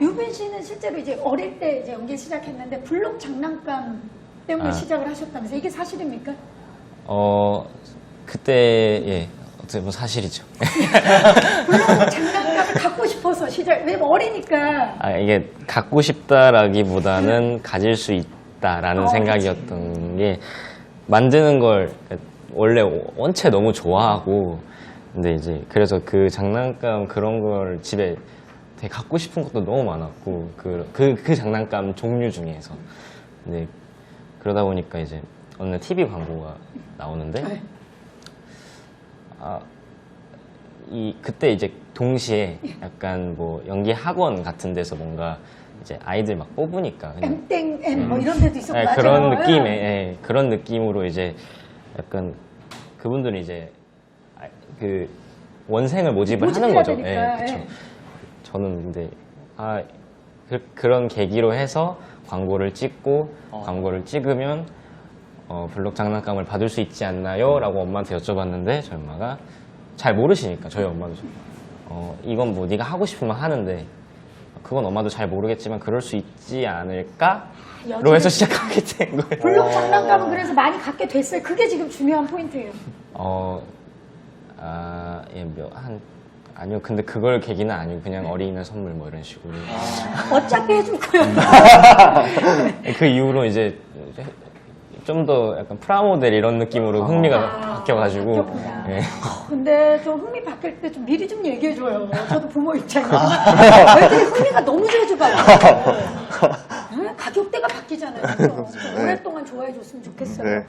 유빈 씨는 실제로 이제 어릴 때 이제 연기 시작했는데 블록 장난감 때문에 아. 시작을 하셨다면서 이게 사실입니까? 어, 그때, 예, 어떻게 보면 사실이죠. 블록 장난감을 갖고 싶어서 시작. 왜냐면 어리니까. 아, 이게 갖고 싶다라기보다는 가질 수 있다라는 어, 생각이었던 게 만드는 걸 원래 원체 너무 좋아하고 근데 이제 그래서 그 장난감 그런 걸 집에 되게 갖고 싶은 것도 너무 많았고 그, 그, 그 장난감 종류 중에서 근데 그러다 보니까 이제 어느 날 TV 광고가 나오는데 네. 아, 이 그때 이제 동시에 약간 뭐 연기 학원 같은 데서 뭔가 이제 아이들 막 뽑으니까 그냥 엠땡 엠뭐 이런 데도 있었고 예, 맞아요. 그런 예. 느낌의 예, 그런 느낌으로 이제 약간 그분들이 이제 아, 그 원생을 모집을 하는 모집해야 거죠. 되니까, 그쵸. 예. 저는 근데 아 그, 런 계기로 해서 광고를 찍고 어. 광고를 찍으면 어, 블록 장난감을 받을 수 있지 않나요? 라고 엄마한테 여쭤봤는데 저희 엄마가 잘 모르시니까 저희 엄마도 어, 이건 뭐 네가 하고 싶으면 하는데 그건 엄마도 잘 모르겠지만 그럴 수 있지 않을까? 로 해서 시작하게 된 거예요. 블록 장난감은 그래서 많이 갖게 됐어요. 그게 지금 중요한 포인트예요. 어, 아, 예, 몇, 한, 아니요. 근데 그걸 계기는 아니고 그냥 어린이날 선물 뭐 이런 식으로. 어차피 해줄 거예요. 그 이후로 이제 좀 더 약간 프라모델 이런 느낌으로 흥미가 아, 바뀌어가지고. 바뀌었구나. 예. 근데 좀 흥미 바뀔 때 좀 미리 좀 얘기해줘요. 저도 부모 입장이지만 애들이 흥미가 너무 자주 바뀌어요. 응? 가격대가 바뀌잖아요. 그래서 좀 오랫동안 좋아해줬으면 좋겠어요. 네.